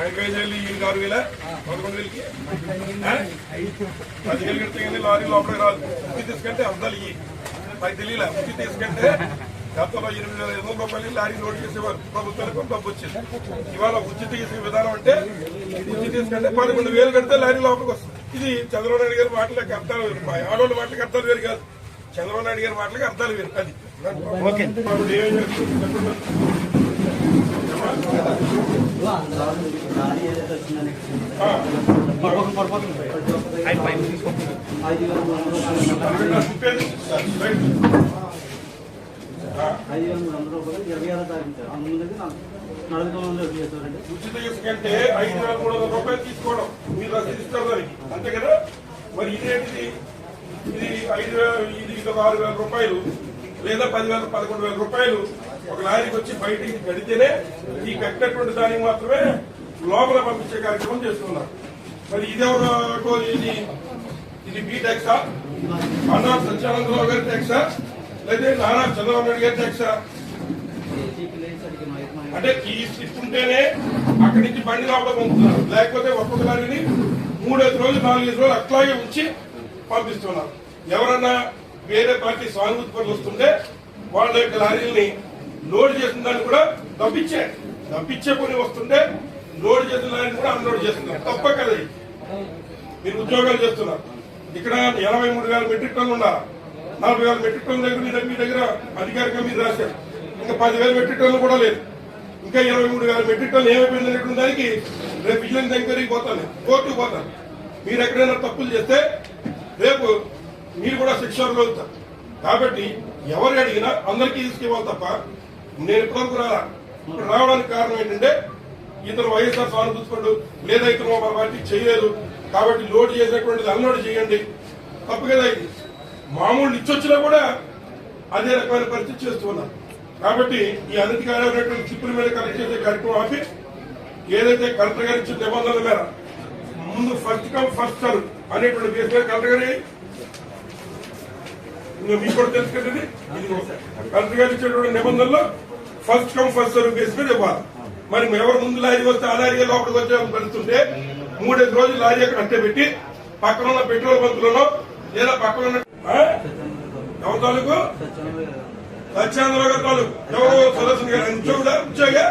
ఐదు వేలు ఈయనకి ఆరు వేల పదకొండు వేలకి ఆ? పది వేలు కడితే లారీ లోపలికి రాదు ముక్కి తీసుకుంటే అర్థాలు ఇవి నాకు తెలియలే ముక్కి తీసుకుంటే గతంలో ఎనిమిది వేల ఐదు రూపాయలు లారీ లోడ్ చేసేవారు ప్రభుత్వానికి డబ్బు వచ్చింది ఇవాళ ఉచిత ఇసుక విధానం అంటే ఉచిత తీసుకుంటే పదకొండు వేలు కడితే లారీ లోపలికి వస్తుంది ఇది చంద్రబాబు నాయుడు గారి మాటలకి అర్థాలు మా ఆడవాళ్ళ మాటలకి అర్థాలు వేరు కాదు చంద్రబాబు నాయుడు గారి మాటలకి అర్థాలు వేరు అది ఓకే. ఐదు వేల మూడు వందల రూపాయలు రూపాయలు ఇరవై ఆరో తారీఖు సార్ అందుకు ముందు నలభై తొమ్మిది వందలు చేస్తారండి ఉచిత ఇసుక అంటే ఐదు వేల మూడు వందల రూపాయలు తీసుకోవడం. మీరు రసీదు ఇస్తారు దానికి. అంతే కదా? మరి ఇదేంటిది? ఇది ఐదు వేల ఇది ఇది ఒక ఆరు వేల రూపాయలు. లేదా పదివేల పదకొండు వేల రూపాయలు ఒక లారీకి వచ్చి బయటికి కడితేనే ఈ కట్టినటువంటి దానికి మాత్రమే లోపల పంపించే కార్యక్రమం చేస్తున్నారు. మరి ఇదెవరో ఇది ఇది బీ ట్యాక్సా అన్నా సత్యానందరావు గారి ట్యాక్సా లేదా నానా చంద్రబాబు నాయుడు గారి ట్యాక్సా అంటే ఈ స్లిప్ ఉంటేనే అక్కడి నుంచి బండి లోపల పంపుతున్నారు. లేకపోతే ఒక్కొక్క దానిని మూడైదు రోజులు నాలుగైదు రోజులు అట్లాగే ఉంచి పంపిస్తున్నారు. ఎవరన్నా వేరే పార్టీ సానుభూతి పనులు వస్తుంటే వాళ్ళ యొక్క లారీల్ని లోడ్ చేసిన దాన్ని కూడా తప్పించే తప్పించే పని వస్తుంటే లోడ్ చేసిన దాన్ని కూడా అన్లోడ్ చేస్తున్నారు. తప్ప కదా మీరు ఉద్యోగాలు చేస్తున్నారు. ఇక్కడ ఎనభై మూడు వేల మెట్రిక్ టన్నులు ఉన్నారు. నలభై వేల మెట్రిక్ టన్నుల దగ్గర మీ దగ్గర- మీ దగ్గర అధికారికంగా మీరు రాశారు. ఇంకా పదివేల మెట్రిక్ టన్లు కూడా లేదు. ఇంకా ఇరవై మూడు వేల మెట్రిక్ టన్లు ఏమైపోయింది అనేటువంటి దానికి రేపు విజిలెన్స్ ఎంక్వైరీకి పోతాను కోర్టుకు పోతాను. మీరు ఎక్కడైనా తప్పులు చేస్తే రేపు మీరు కూడా శిక్షలు అవుతారు. కాబట్టి ఎవరు అడిగినా అందరికీ తీసుకెళ్ళాలి తప్ప నేను ఇప్పటివరకు రాలా ఇప్పుడు రావడానికి కారణం ఏంటంటే ఇతను వైఎస్ఆర్ సానుభూతిపడు లేదా ఇతను మా పార్టీ చేయలేదు కాబట్టి లోడ్ చేసినటువంటిది అన్లోడ్ చేయండి. తప్పు కదా ఇది. మామూలు ఇచ్చొచ్చినా కూడా అదే రకమైన పరిస్థితి చేస్తున్నారు కాబట్టి ఈ అనధికారమైనటువంటి చిప్పుల మీద కలెక్ట్ చేసే కార్యక్రమం ఆపి ఏదైతే కలెక్టర్ గారు ఇచ్చిన నిబంధనల మేర ముందు ఫస్ట్ కమ్ ఫస్ట్ సర్వ్ అనేటువంటి బేస్ మీద కలెక్టర్ గారి మీకు కూడా తెలుసు కదండి ఇది కలెక్టర్ గారు ఇచ్చేటువంటి నిబంధనలో first come first serve base మీద ఇవ్వాలి మరి ఎవరు ముందు లారీ వస్తే ఆ లారీ లోపలికి వచ్చే పెడుతుంటే మూడైదు రోజులు లారీ అక్కడ అట్టే పెట్టి పక్కన ఉన్న పెట్రోల్ బంకులను లేదా పక్కన ఉన్న ఆ? ఎవరి తాలూకు? సత్యనారాయణ సత్యానందరావు గారి తాలూకు. ఎవరు సుదర్శన్ గారు ఉద్యోగుడా ఉద్యోగా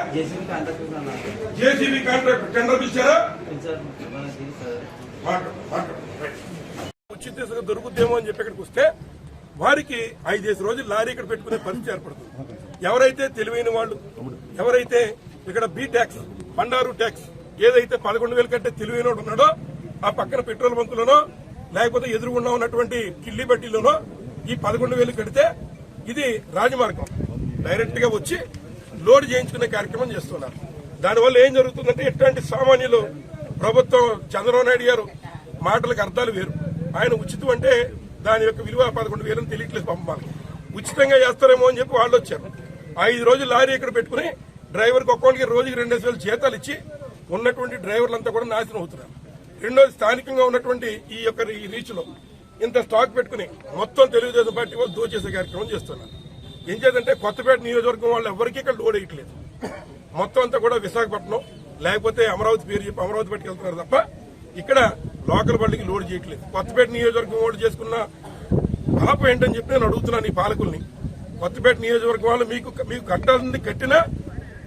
జేసీబీ కాంట్రాక్ట్ టెండర్ ఇచ్చారా? ఉచిత ఇసుక దొరుకుద్దేమో అని చెప్పి ఇక్కడికి వస్తే వారికి ఐదేసి రోజులు లారీ ఇక్కడ పెట్టుకునే పరిస్థితి ఏర్పడుతుంది. ఎవరైతే తెలివైన వాళ్ళు ఎవరైతే ఇక్కడ బీ ట్యాక్స్ బండారు ట్యాక్స్ ఏదైతే పదకొండు వేల కంటే తెలివైన ఉన్నాడో ఆ పక్కన పెట్రోల్ బంకులోనో లేకపోతే ఎదురుగుండా ఉన్నటువంటి కిల్లి బట్టీలోనో ఈ పదకొండు వేలు కడితే ఇది రాజమార్గం. డైరెక్ట్గా వచ్చి లోడ్ చేయించుకునే కార్యక్రమం చేస్తున్నారు. దానివల్ల ఏం జరుగుతుందంటే ఎట్లాంటి సామాన్యులు ప్రభుత్వం చంద్రబాబు నాయుడు గారు మాటలకు అర్థాలు వేరు. ఆయన ఉచితం అంటే దాని యొక్క విలువ పదకొండు వేలని తెలియట్లేదు పంపాలి ఉచితంగా చేస్తారేమో అని చెప్పి వాళ్ళు వచ్చారు. ఐదు రోజులు లారీ ఇక్కడ పెట్టుకుని డ్రైవర్కి ఒక్కొక్కరికి రోజుకి రెండేసి వేలు జీతాలు ఇచ్చి ఉన్నటువంటి డ్రైవర్లంతా కూడా నాశనం అవుతున్నారు. రెండోది స్థానికంగా ఉన్నటువంటి ఈ యొక్క ఈ రీచ్లో ఇంత స్టాక్ పెట్టుకుని మొత్తం తెలుగుదేశం పార్టీ వాళ్ళు దోచేసే కార్యక్రమం చేస్తున్నారు. ఏం చేద్దంటే కొత్తపేట నియోజకవర్గం వాళ్ళు ఎవరికి ఇక్కడ లోడ్ వేయట్లేదు. మొత్తం అంతా కూడా విశాఖపట్నం లేకపోతే అమరావతి పేరు చెప్పి అమరావతి పట్టుకెళ్తున్నారు తప్ప ఇక్కడ లోకల్ బండికి లోడ్ చేయట్లేదు. కొత్తపేట నియోజకవర్గం వాళ్ళు చేసుకున్న పాపం ఏంటని చెప్పి నేను అడుగుతున్నాను ఈ పాలకుల్ని. కొత్తపేట నియోజకవర్గం వాళ్ళు మీకు మీకు కట్టాల్సింది కట్టినా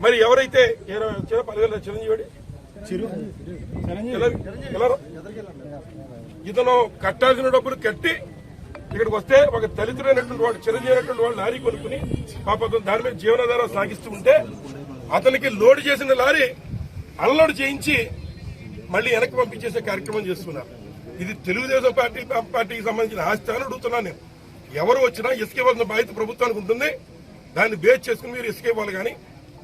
మరి ఎవరైతే పదివేల చిరంజీవి. ఇతను కట్టాల్సిన డబ్బులు కట్టి ఇక్కడికి వస్తే ఒక దళితుడైనటువంటి వాడు చిరంజీవి వాడు లారీ కొనుక్కుని పాపం దాని మీద జీవనాధారం సాగిస్తూ ఉంటే అతనికి లోడ్ చేసిన లారీ అన్లోడ్ చేయించి మళ్ళీ వెనక్కి పంపించేసే కార్యక్రమం చేస్తున్నారు ఇది తెలుగుదేశం పార్టీ పార్టీకి సంబంధించిన ఆస్తి అని అడుగుతున్నాను నేను. ఎవరు వచ్చినా ఇసుక ఇవ్వాల్సిన బాధ్యత ప్రభుత్వానికి ఉంటుంది. దాన్ని బేస్ చేసుకుని మీరు ఇసుక ఇవ్వాలి కానీ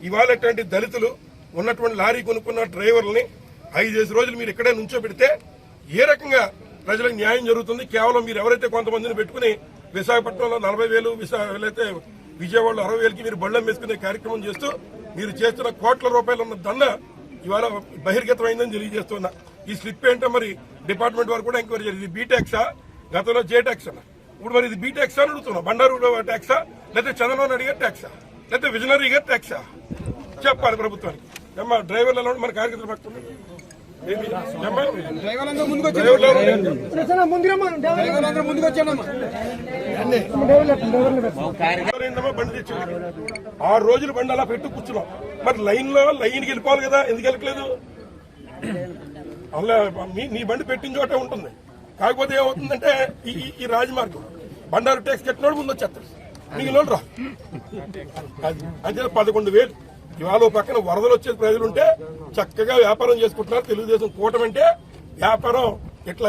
ఇవాళ దళితులు ఉన్నటువంటి లారీ కొనుక్కున్న డ్రైవర్లని ఐదేసి రోజులు మీరు ఇక్కడే నుంచో పెడితే ఏ రకంగా ప్రజలకు న్యాయం జరుగుతుంది? కేవలం మీరు ఎవరైతే కొంతమందిని పెట్టుకుని విశాఖపట్నంలో నలభై వేలు విశా- విజయవాడలో అరవై వేలకి మీరు బళ్ళం వేసుకునే కార్యక్రమం చేస్తూ మీరు చేస్తున్న కోట్ల రూపాయలు ఉన్న దండ ఇవాళ బహిర్గతమైందని తెలియజేస్తున్నా. ఈ స్లిప్ ఏంటో మరి డిపార్ట్మెంట్ వారు కూడా ఎంక్వైరీ చేయాలి. ఇది బీటాక్సా గతంలో జే ట్యాక్స్ అన్న ఇప్పుడు మరి ఇది బీటెక్సా అని అడుగుతున్నా. బండారు ట్యాక్సా లేకపోతే చంద్రబాబు నాయుడు గారి ట్యాక్సా లేకపోతే విజనరీగా ట్యాక్సా చెప్పాలి ప్రభుత్వానికి. ఏమ్మా డ్రైవర్లలో మన కార్యకర్తలు పక్కన ఏంటి? ఏమ్మా? బండి ఆరు రోజులు బండి అలా పెట్టు కూర్చున్నాం. మరి లైన్లో లైన్కి వెళ్ళిపోవాలి కదా? ఎందుకు వెళ్ళట్లేదు? అలా మీ నీ బండి పెట్టిన చోటే ఉంటుంది. కాకపోతే ఏమవుతుందంటే ఈ ఈ- రాజమార్గం. బండారు ట్యాక్స్ కట్టినోడు ముందు వచ్చేస్తారు మిగిలిన రా అంటే పదకొండు వేలు. ఇవాళ ఓ పక్కన వరదలు వచ్చే ప్రజలు ఉంటే చక్కగా వ్యాపారం చేసుకుంటున్నారు. తెలుగుదేశం కూటమి అంటే వ్యాపారం ఇట్లా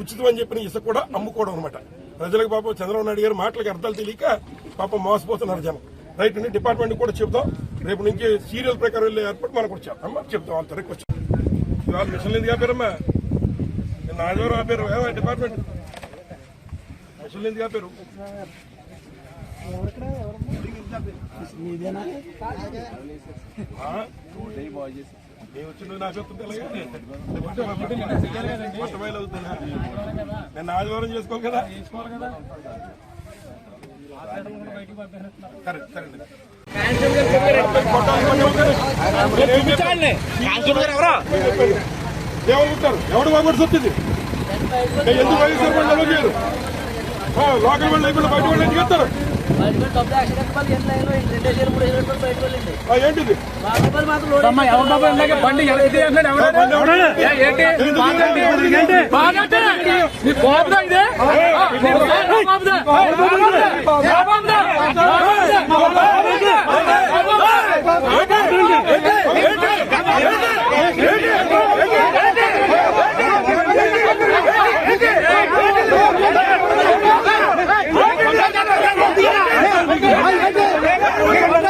ఉచితం అని చెప్పిన ఇసుక కూడా అమ్ముకోవడం అనమాట ప్రజలకు పాపం చంద్రబాబు నాయుడు గారి మాటలకు అర్థాలు తెలియక పాపం మోసపోతున్నారు జనం. రైట్ అండి డిపార్ట్మెంట్ కూడా చెప్తాం రేపు నుంచి సీరియల్ ప్రకారం వెళ్ళే ఏర్పాటు మనకు వచ్చాం అమ్మ చెప్తాం వాళ్ళ తరకు వచ్చాం ఇవాళ మిషన్లు ఎందుకు ఆపారమ్మా? నిన్న ఆదివారం ఆపారు డిపార్ట్మెంట్. మిషన్లు ఎందుకు ఆపారు? నేను వచ్చిన నాకు వస్తుంది నేను ఆదివారం చేసుకోవాలి కదా? సరే ఎవడు బాగుపడి వచ్చింది ఎందుకు వైఎస్ఆర్ పండుగ లోకల్ వాళ్ళు అయిపోయిన బయట వాళ్ళు ఎందుకు ఎత్తారు? బయట వెళ్ళి డబ్బులు యాక్సిడెంట్ వల్ల ఎంత అయిందో రెండో చేరు మూడు వేలు బయట వెళ్ళింది ఆ, ఏంటిది బాగా రూపాయలు మాత్రం లోడ్ అమ్మ ఎవరు బాబు ఇందాక బండి ఎలక్ట్రిక్ అంటున్నాడు ఎవరు? ఏ, ఏంటి బాగంటే బాగంటే నీ బాబుదా ఇదే ఆ, నీ బాబుదా? బాబుదా? బాబుదా? అబ్బిదిగో. ఓ, ఇగో. డిపార్ట్మెంట్ చెప్తున్నాం, చెప్తున్నాం.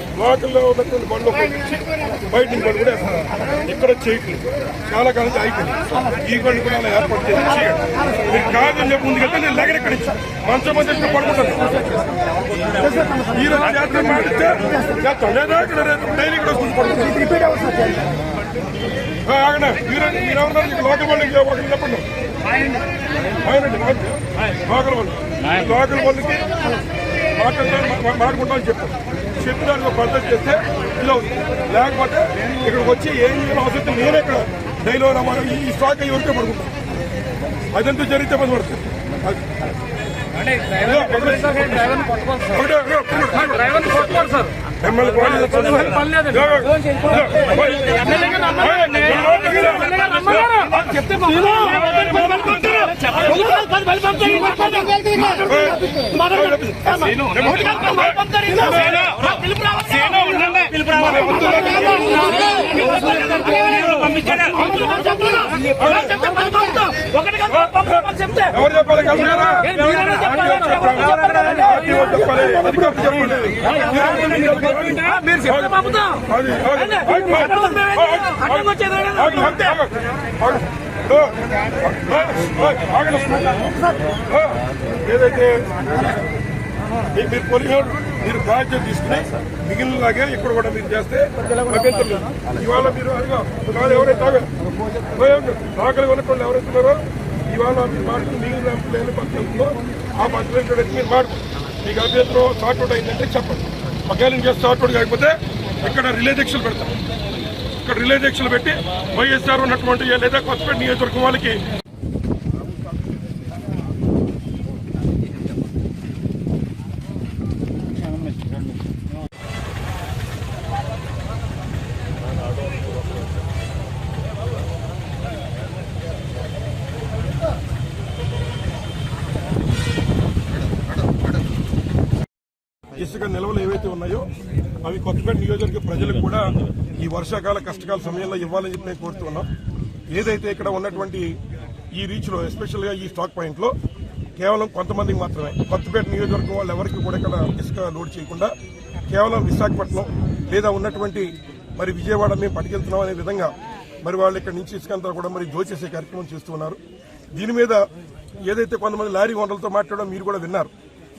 లోకల్లో ఉన్నటువంటి బండ్లు ఉపయోగించి బయట బండ్లు కూడా వేస్తున్నారు. ఇక్కడ చేయట్లేదు చాలా కాలం అయిపోయింది ఈ బండి కూడా అలా ఏర్పాటు చేసి చేయండి మీరు కాదని చెప్పి ముందుకెళ్తే నేను లగర ఇక్కడ ఇచ్చి మంచం మంది ఇక్కడ పడుకుంటాను? ఈ రోజు జాతర మాటిస్తే చేస్తాం లేదా ఇక్కడ రేపు డైలీ ఇక్కడ వస్తుంది పడుకుంటాను. ఆ, ఆగండి. మీరు మీరెవరున్నారు లోకల్ వాళ్ళకి ఒకటి చెప్పండి. లోకల్ వాళ్ళు. లోకల్ వాళ్ళకి మాట్లాడతాను మా- మాట్లాడుకుంటాం అని చెప్పాను చెప్పి దానికి ఒక పద్ధతి చేస్తే ఇలా. లేకపోతే ఇక్కడికి వచ్చి ఏం చేయాలో అవసరం. నేనే ఇక్కడ డైలో రమ్మని ఈ- స్టాక్ అయ్యి వరకే పడుకుంటాను అదంతా జరిగితే పని పడుతుంది. ఎమ్మెల్యే పార్టీ ఎవరు చెప్పాలి మీరు చెప్తే పంపుతాం అది, ఆగు, ఏదైతే మీరు పోలీసు మీరు బాధ్యత తీసుకుని మిగిలినలాగే ఇక్కడ కూడా మీరు చేస్తే అభ్యంతరం లేదు ఇవాళ మీరు అదిగో ఎవరైతే ఆగారు కొనుక్కోండి ఎవరైతే ఉన్నారో ఇవాళ మీరు మాట్లాడి మిగిలిన లేని పద్ధతుల్లో ఆ పద్ధతులు మీరు మాట్లాడు. మీకు అభ్యంతరం సార్ట్అవుట్ అయిందంటే చెప్పండి. ఒకవేళ ఇంకా సార్ట్అవుట్ కాకపోతే ఇక్కడ రిలే దీక్షలు పెడతాం. అక్కడ రిలే దీక్షలు పెట్టి వైఎస్ఆర్ ఉన్నటువంటి లేదా కొత్తపేట నియోజకవర్గం వాళ్ళకి ఇసుక నిల్వలు ఏవైతే ఉన్నాయో అవి కొత్తపేట నియోజకవర్గ ప్రజలకు కూడా ఈ వర్షాకాల కష్టకాల సమయంలో ఇవ్వాలని చెప్పి నేను కోరుతున్నాం. ఏదైతే ఇక్కడ ఉన్నటువంటి ఈ రీచ్లో ఎస్పెషల్గా ఈ స్టాక్ పాయింట్లో కేవలం కొంతమందికి మాత్రమే. కొత్తపేట నియోజకవర్గం వాళ్ళు ఎవరికి కూడా ఇక్కడ ఇసుక లోడ్ చేయకుండా కేవలం విశాఖపట్నం లేదా ఉన్నటువంటి మరి విజయవాడ మేము పట్టుకెళ్తున్నాం అనే విధంగా మరి వాళ్ళు ఇక్కడ నుంచి ఇసుక అంతా కూడా మరి జోచేసే కార్యక్రమం చేస్తున్నారు దీని మీద ఏదైతే కొంతమంది లారీ ఓనర్లతో మాట్లాడడం మీరు కూడా విన్నారు.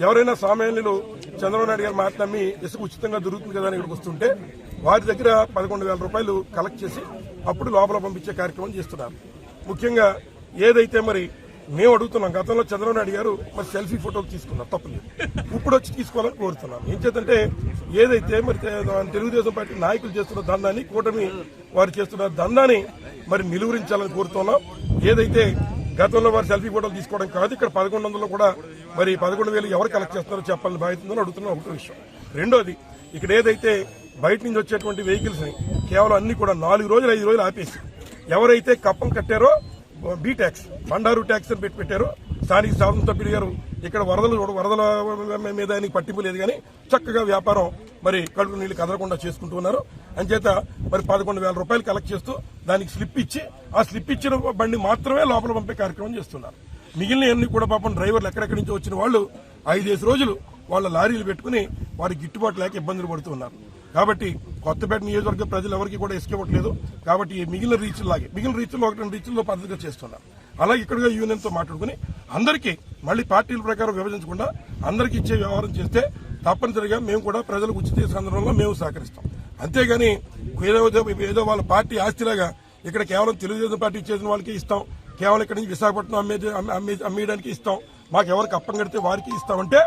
ఎవరైనా సామాన్యులు చంద్రబాబు నాయుడు గారు మాట్లాడి ఇసుక ఉచితంగా దొరుకుతుంది కదా అని ఇక్కడికి వస్తుంటే వారి దగ్గర పదకొండు వేల రూపాయలు కలెక్ట్ చేసి అప్పుడు లోపల పంపించే కార్యక్రమం చేస్తున్నారు. ముఖ్యంగా ఏదైతే మరి మేము అడుగుతున్నాం గతంలో చంద్రబాబు నాయుడు గారు మరి సెల్ఫీ ఫోటోలు తీసుకున్నారు. తప్పలేదు. ఇప్పుడు వచ్చి తీసుకోవాలని కోరుతున్నాం. ఏం చేద్దంటే ఏదైతే మరి తెలుగుదేశం పార్టీ నాయకులు చేస్తున్న దందాన్ని కూటమి వారు చేస్తున్న దందాన్ని మరి నిలువరించాలని కోరుతున్నాం. ఏదైతే గతంలో వారు సెల్ఫీ ఫోటోలు తీసుకోవడం కాదు ఇక్కడ పదకొండు వందలు కూడా మరి పదకొండు వేలు ఎవరు కలెక్ట్ చేస్తున్నారో చెప్పాలని బాధ్యత అడుగుతున్నాం అడుగుతున్న ఒకటి విషయం. రెండోది ఇక్కడ ఏదైతే బయట నుంచి వచ్చేటువంటి వెహికల్స్ని కేవలం అన్ని కూడా నాలుగు రోజులు ఐదు రోజులు ఆపేసి ఎవరైతే కప్పం కట్టారో బీ ట్యాక్స్ బండారు ట్యాక్స్ అని పెట్టి పెట్టారు స్థానిక శాసనసభ్యులు గారు ఇక్కడ వరదలు వరదల మీద ఆయనకి పట్టింపు లేదు కానీ చక్కగా వ్యాపారం మరి కడుపు నీళ్ళు కదలకుండా చేసుకుంటూ ఉన్నారు. అంచేత మరి పదకొండు వేల రూపాయలు కలెక్ట్ చేస్తూ దానికి స్లిప్ ఇచ్చి ఆ స్లిప్ ఇచ్చిన బండి మాత్రమే లోపల పంపే కార్యక్రమం చేస్తున్నారు. మిగిలిన అన్ని కూడా పాపం డ్రైవర్లు ఎక్కడెక్కడి నుంచి వచ్చిన వాళ్ళు ఐదేసి రోజులు వాళ్ళ లారీలు పెట్టుకుని వారికి గిట్టుబాటు లేక ఇబ్బందులు పడుతున్నారు కాబట్టి కొత్తపేట నియోజకవర్గ ప్రజలు ఎవరికి కూడా ఇసుక ఇవ్వట్లేదు కాబట్టి ఈ మిగిలిన రీచ్లు లాగే మిగిలిన రీచ్ల్లో ఒకటి రెండు రీచ్ల్లో పద్ధతిగా చేస్తున్నారు. అలాగే ఇక్కడ యూనియన్తో మాట్లాడుకుని అందరికీ మళ్ళీ పార్టీల ప్రకారం విభజించకుండా అందరికీ ఇచ్చే వ్యవహారం చేస్తే తప్పనిసరిగా మేము కూడా ప్రజలకు ఉచిత సందర్భంలో మేము సహకరిస్తాం. అంతేగాని ఏదో ఏదో వాళ్ళ పార్టీ ఆస్తిలాగా ఇక్కడ కేవలం తెలుగుదేశం పార్టీ చేసిన వాళ్ళకి ఇస్తాం. కేవలం ఇక్కడ నుంచి విశాఖపట్నం అమ్మేది అమ్మే- అమ్మే- అమ్మేయడానికి ఇస్తాం. మాకు ఎవరికి అప్పం కడితే వారికి ఇస్తామంటే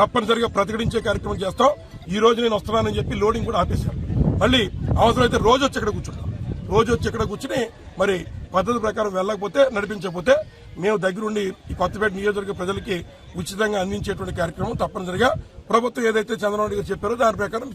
తప్పనిసరిగా ప్రతిఘటించే కార్యక్రమం చేస్తాం. ఈ రోజు నేను వస్తున్నానని చెప్పి లోడింగ్ కూడా ఆపేశారు. మళ్ళీ అవసరమైతే రోజు వచ్చి ఇక్కడ కూర్చుంటాం. రోజు వచ్చి ఇక్కడ కూర్చుని మరి పద్ధతి ప్రకారం వెళ్ళకపోతే నడిపించకపోతే మేము దగ్గరుండి ఈ కొత్తపేట నియోజకవర్గ ప్రజలకి ఉచితంగా అందించేటువంటి కార్యక్రమం తప్పనిసరిగా ప్రభుత్వం ఏదైతే చంద్రబాబు గారు చెప్పారో దాని ప్రకారం